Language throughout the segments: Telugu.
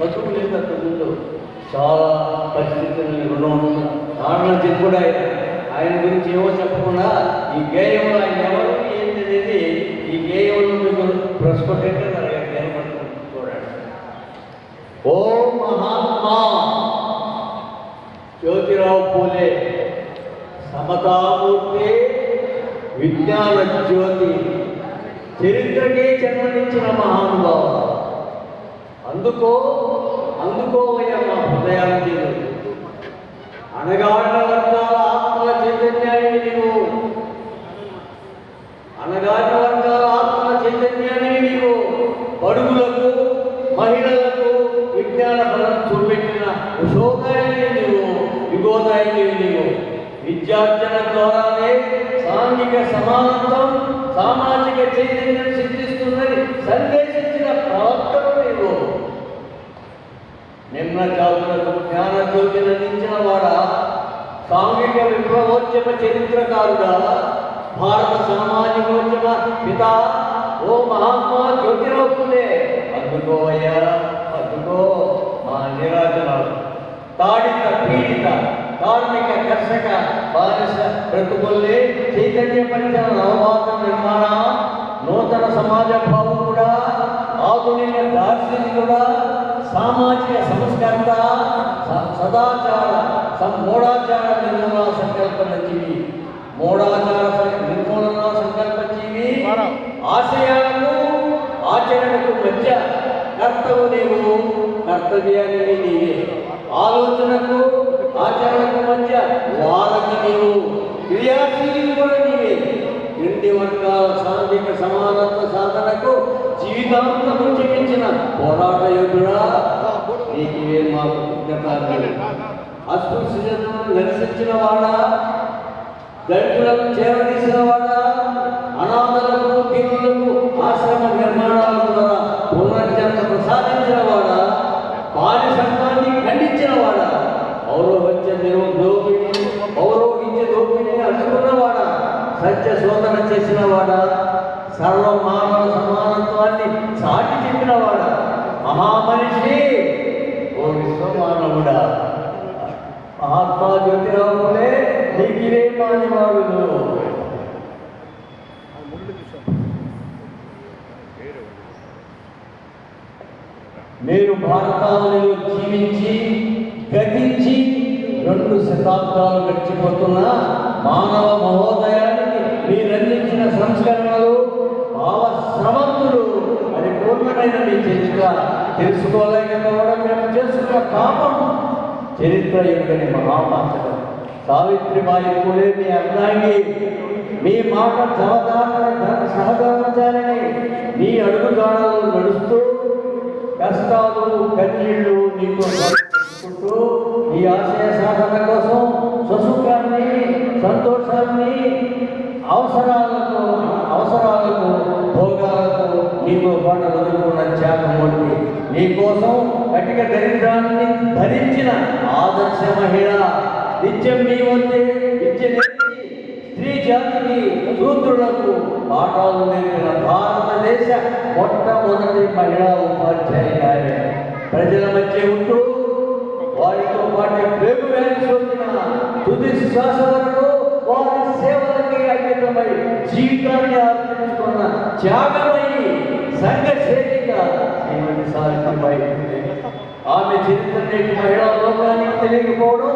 పశువు లేదు అక్కడ చాలా పరిస్థితులను రుణం కారణం చెప్పుడు ఆయన. ఆయన గురించి ఏమో చెప్పకుండా ఈ గేయంలో ఆయన ఎవరు ఏంటి అనేది ఈ గేయంలో మీకు ప్రశ్కొట్టేట్టు కనబడుతుంది ఓ మహాత్మా! జ్యోతిరావు పూలే సమతామూర్తి విజ్ఞాన జ్యోతి. చరిత్రకే జన్మనిచ్చిన మహానుభావ అందుకో అందుకోవయ్య మా హృదయానికి అనగాడిన వర్గాల ఆత్మల చైతన్యాన్ని నీవు. అనగాడిన వర్గాల ఆత్మల చైతన్యాన్ని నీవు. బడుగులకు మహిళలకు విజ్ఞాన బలం చూపెట్టిన ఉషోదయాన్ని నీవు యుగోదాయని నీవు. విద్యార్జన ద్వారానే సాంఘిక సమానత్వం సామాజిక చైతన్యం సిద్ధిస్తుందని సందేశించిన ప్రవక్తలు నిమ్న చాతులకు జ్ఞాన జ్యోతి అందించిన వాడా సాంఘిక విప్లవోద్యమ చరిత్రకారుడా భారత సామాజికోద్యమ పిత ఓ మహాత్మా జ్యోతిరావు పులే అందుకోవయ్యా అందుకో మా నిరాజనాలు తాడిత పీడిత కార్మిక కర్షక బానిస బ్రతుకుల్ని చైతన్యపరిచిన నవవాత నిర్మాణ నూతన సమాజ భావం కూడా సంస్కర్త స- సదాచార సం- మూఢాచార నిర్మూలన సంకల్పన జీవి మూఢాచార సం- నిర్మూలన సంకల్ప జీవి ఆశయాలకు ఆచరణకు మధ్య కర్తవు నీవు కర్తవ్యాన్ని నీవే. ఆలోచనకు ఆచరణకు మధ్య వారధి నీవు. క్రియాశీలి కూడా నీవే. క్రింది వర్గాల సాంఘిక సమానత్వ సాధనకు జీవితాంతము జీవించిన పోరాట యోధుడా? నీకివే మా కృతజ్ఞతలు అస్పృశ్యతను నిరసించిన వాడా? దళితులకు చేరదీసిన వాడా? అనాథలకు దీనులకు ఆశ్రమ నిర్మాణాల ద్వారా పునర్జన్మ ప్రసాదించిన వాడా? బాలి సంఘాన్ని ఖండించిన వాడా? పౌరవత్య నిర్వహణ సత్య శోధన చేసిన వాడా సర్వ మానవ సమానత్వాన్ని చాటి చెప్పినవాడా? మహామనిషి? ఓ విశ్వమానవుడా మహాత్మా జ్యోతిరావులే నీకివే మానవాడులు మీరు భారతాలను జీవించి గతించి రెండు శతాబ్దాలు గడిచిపోతున్న మానవ మహోదయాన్ని మీరందించిన సంస్కరణలు భావ స్రవంతులు అది పూర్ణమైన మీ చరిత్ర తెలుసుకోలేకపోవడం మేము చేసుకున్న పాపం. చరిత్ర యొక్కని మహాపాత్రం సావిత్రిబాయి పూలే మీ అర్ధాంగి మీ మాట సహదాన సహధర్మచారిణి. మీ అడుగుదాడలు నడుస్తూ కష్టాలు కన్నీళ్ళు నీకు ఈ ఆశయ సాధన కోసం సుఖాన్ని సంతోషాన్ని అవసరాలకు అవసరాలకు భోగాలకు నీతో పాటు వదులుకున్న త్యాగం వంటి నీ కటిక దరిద్రాన్ని భరించిన ఆదర్శ మహిళ నిత్యం నీ వద్దే నిత్యం స్త్రీ జాతికి సూత్రులకు పాఠాలు నేర్పిన భారతదేశ మొట్టమొదటి మహిళా ఉపాధ్యాయురాలు. ప్రజల మధ్య ఉంటూ వారితో పాటు ప్రేమ వ్యాధి సోకిన తుది శ్వాస జీవితాన్ని అర్పించుకున్న త్యాగమై సంఘ సేవిక శ్రీమతి సావిత్రిబాయి ఆమె చరిత్ర నేటి మహిళా లోకానికి తెలియకపోవడం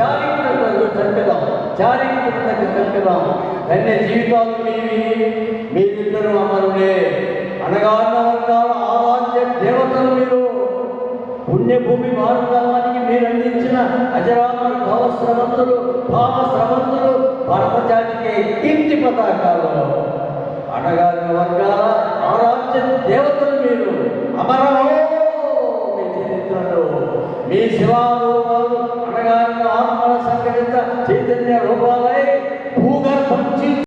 చారిత్రతకు చక్కదాం చారిత్రక చక్కదాం ధన్య జీవితాలు మీవి మీరిద్దరు అమరులే. అనగా వర్గాల ఆరాధ్య దేవతలు మీరు. పుణ్యభూమి భారతానికి మీరు అందించిన అజరామర భావస్రవంతులు భావస్రవంతులు భావ జాతికి పతాకాలలో అడగాలి అనగారిన వర్గాల ఆరాధ్య దేవతలు మీరు. అమరో మీ చరిత్రలో మీ శివారూపాలు అనగారిన ఆత్మల సంఘటిత చైతన్య రూపాలై